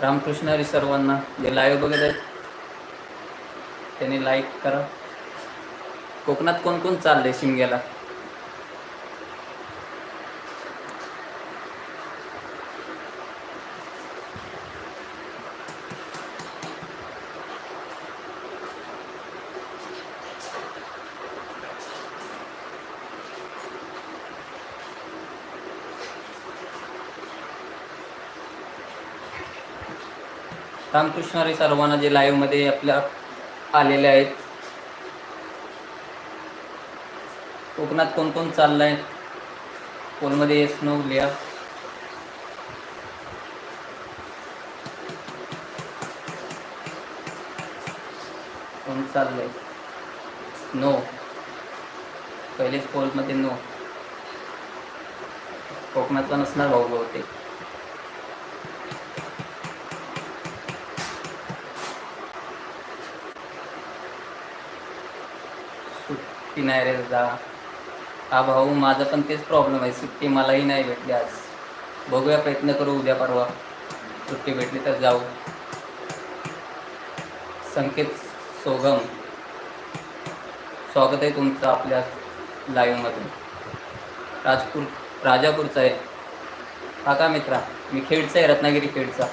रामकृष्ण हरी सर्वांना जे लाईव्ह बघत आहेत त्यांनी लाईक करा. कोकणात कोण कोण चाललंय शिमग्याला? रामकृष्णारे सर्वांना जे लाईव्हमध्ये आपल्या आलेले आहेत. कोकणात कोण कोण चाललंय? कोणमध्ये येस नो लिहा कोण चाललंय? नो. पहिलेच पोलमध्ये नो. कोकणातला नसणार भाऊ बहुतेक. सुट्टी नाही रे दादा. हा भाऊ माझा पण तेच प्रॉब्लेम आहे. सुट्टी मलाही नाही भेटली आज. बघूया प्रयत्न करू उद्या परवा. सुट्टी भेटली तर जाऊ. संकेत सोगम. स्वागत आहे तुमचं आपल्या लाईव्हमध्ये राजपूर राजापूरचा आहे. हा का मित्रा? मी खेडचा आहे रत्नागिरी खेडचा.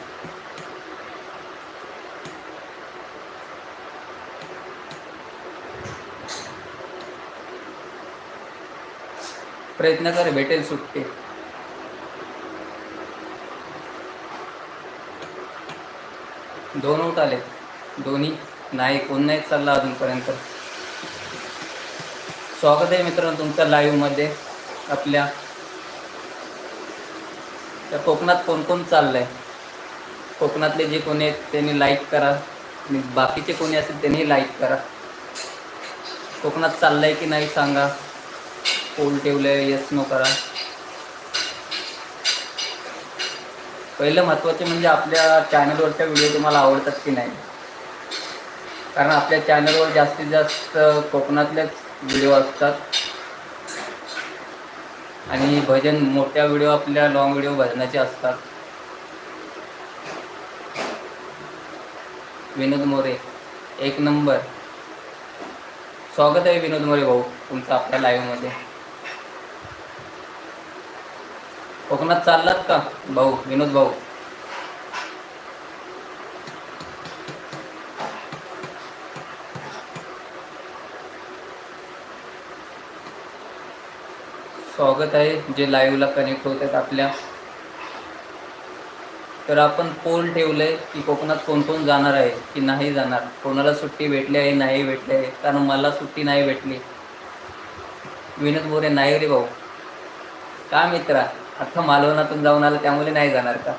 प्रयत्न कर भेटेल सुट्टी. दोन उठ आले दोन्ही. नाही कोण नाही चालला अजूनपर्यंत. स्वागत आहे मित्रांनो तुमच्या लाईव्हमध्ये. आपल्या त्या कोकणात कोण कोण चाललंय? कोकणातले जे कोणी आहेत त्यांनी लाईक करा. आणि बाकीचे कोणी असेल त्यांनी लाईक करा. कोकणात चाललंय की नाही सांगा. पोल आहे यस नो करा. पहिलं महत्त्वाचे म्हणजे आपल्या चॅनलवरच्या व्हिडिओ तुम्हाला आवडतात की नाही? कारण आपल्या चॅनलवर जास्तीत जास्त कोकणातलेच व्हिडिओ असतात. आणि भजन मोठ्या व्हिडिओ आपल्या लॉंग व्हिडिओ भजनाचे असतात. विनोद मोरे एक नंबर. स्वागत आहे विनोद मोरे भाऊ तुमचं आपल्या लाईव्हमध्ये कोकणात चाललात का? भाऊ विनोद भाऊ. स्वागत आहे जे लाईव्हला कनेक्ट होत आहेत आपल्या. तर आपण पोल ठेवलंय की कोकणात कोण कोण जाणार आहे की नाही जाणार? कोणाला सुट्टी भेटली आहे नाही भेटली आहे? कारण मला सुट्टी नाही भेटली. विनोद मोरे नाही रे भाऊ. का मित्रा? अख्खा मालवणातून जाऊन आलं त्यामुळे नाही जाणार का?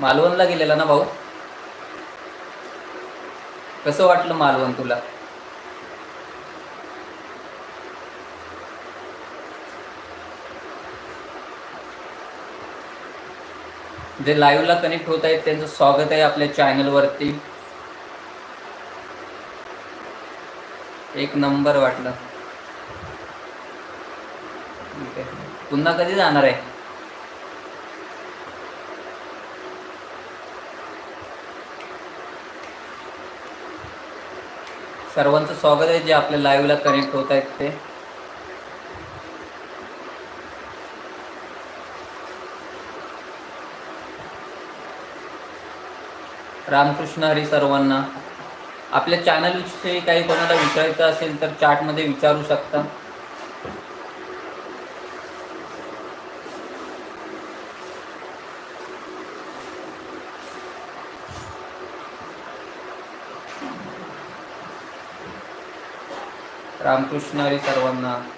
मालवणला गेलेला ना भाऊ? कसं वाटलं मालवण तुला? जे लाईव्हला कनेक्ट होत आहेत त्यांचं स्वागत आहे आपल्या चॅनलवरती एक नंबर वाटलं. ठीक आहे. पुन्हा कधी जाणार आहे? सर्वांचं स्वागत आहे जे आपल्या लाईव्हला कनेक्ट होत आहेत ते. रामकृष्ण हरी सर्वांना. आपल्या चॅनलविषयी काही कोणाला विचारायचं असेल तर चॅटमध्ये विचारू शकता. रामकृष्ण हरी सर्वांना.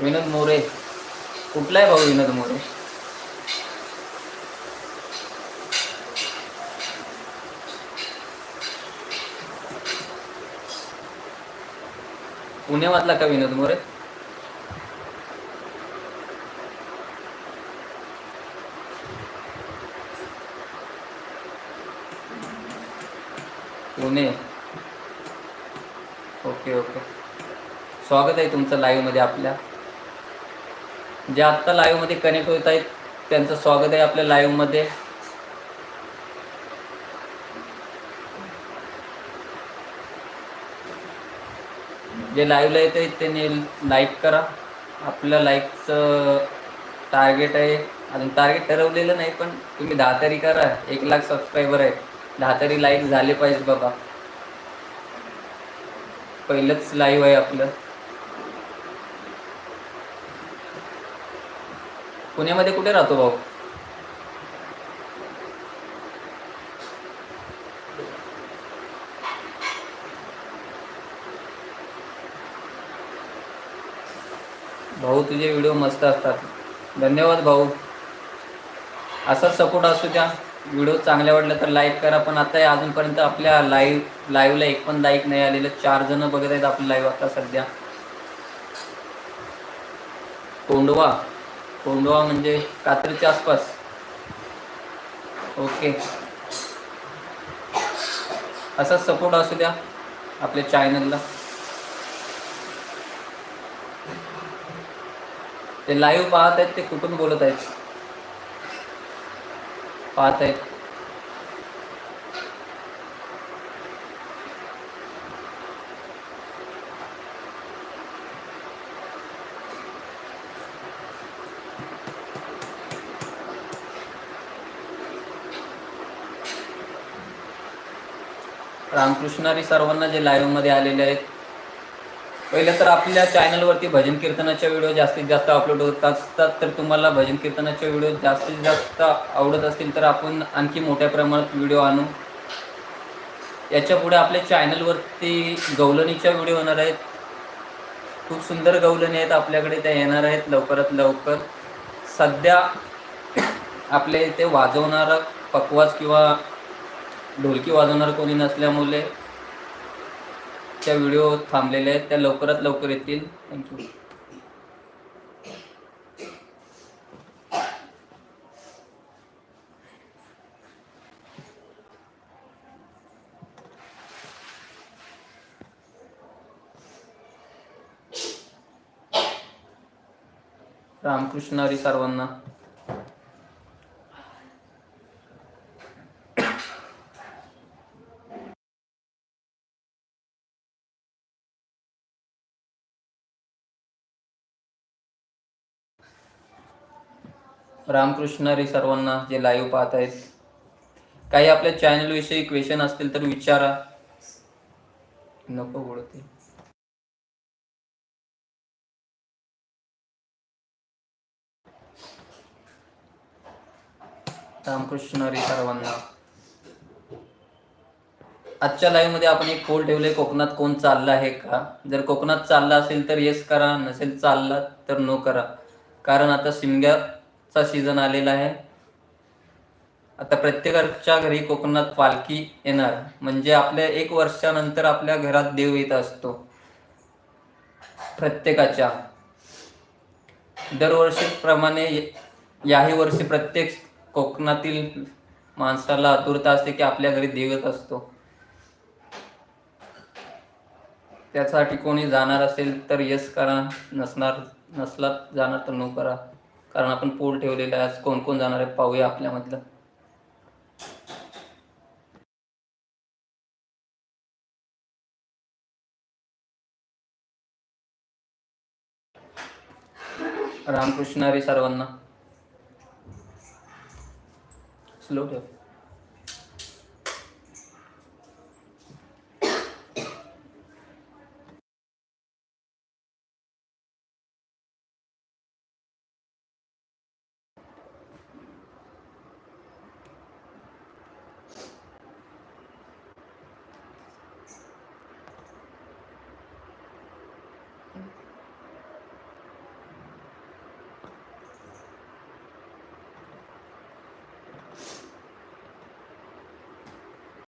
विनोद मोरे. कुठला आहे भाऊ विनोद मोरे? पुणे वाचला का विनोद मोरे? पुणे. Okay okay. स्वागत आहे तुमचं लाईव्हमध्ये आपल्या. जे आत्ता लाईव्हमध्ये कनेक्ट होत आहेत त्यांचं स्वागत आहे आपल्या लाईव्हमध्ये जे लाईव्हला येत आहेत त्यांनी लाईक करा. आपल्या लाईकचं टार्गेट आहे. अजून टार्गेट ठरवलेलं नाही पण तुम्ही दहा तरी करा. एक लाख सबस्क्रायबर आहे दहा तरी लाईक झाले पाहिजे बाबा पहिलंच लाईव्ह आहे आपलं. पुण्यामध्ये कुठे राहतो भाऊ? भाऊ तुझे व्हिडिओ मस्त असतात. धन्यवाद भाऊ. असाच सपोर्ट असू द्या. व्हिडिओ चांगल्या वाटले तर लाईक करा पण आता अजूनपर्यंत आपल्या लाईव्ह लाईव्हला एक पण लाईक नाही आलेलं. चार जण बघत आहेत आपलं लाईव्ह आता सध्या. कोंडवा कोंडवा म्हणजे कात्रीच्या आसपास. ओके असाच सपोर्ट असू द्या आपल्या चॅनलला ते लाईव्ह पाहत आहेत ते कुठून बोलत आहेत? पाहत आहेत. रामकृष्णारी सर्वांना जे लाईव्हमध्ये आलेले आहेत. पहिलं तर आपल्या चॅनलवरती भजन कीर्तनाच्या व्हिडिओ जास्तीत जास्त अपलोड होत असतात तर तुम्हाला भजन कीर्तनाच्या व्हिडिओ जास्तीत जास्त आवडत असतील तर आपण आणखी मोठ्या प्रमाणात व्हिडिओ आणू. याच्यापुढे आपल्या चॅनलवरती गवलणीच्या व्हिडिओ होणार आहेत. खूप सुंदर गवलणी आहेत आपल्याकडे. त्या येणार आहेत लवकरात लवकर. सध्या आपल्या इथे वाजवणारा पकवास किंवा ढोलकी वाजवणार कोणी नसल्यामुळे त्या व्हिडिओ थांबलेल्या आहेत. त्या लवकरात लवकर येतील. थँक्यू रामकृष्ण हरी सर्वांना. रामकृष्ण रे सर्वांना जे लाईव्ह पाहत आहेत. काही आपल्या चॅनल विषयी क्वेश्चन असतील तर विचारा. नको बोलते. रामकृष्ण रे सर्वांना. आजच्या लाईव्हमध्ये आपण एक पोल ठेवले कोकणात कोण चालला आहे का? जर कोकणात चालला असेल तर येस करा नसेल चालला तर नो करा. कारण आता चा सीझन आलेला आहे. आता प्रत्येकाच्या घरी कोकणात पालखी येणार. म्हणजे आपल्या एक वर्षानंतर आपल्या घरात देव येत असतो. प्रत्येकाच्या. दरवर्षीप्रमाणे याही वर्षी प्रत्येक कोकणातील माणसाला आतुरता असते की आपल्या घरी देव येत असतो. त्यासाठी कोणी जाणार असेल तर यस करा नसणार नसला जाणार तर नो करा. कारण आपण पोल ठेवलेला आहे कोण कोण जाणार आहे पाहूया आपल्यामधलं. रामकृष्ण रे सर्वांना. स्लो ठेव.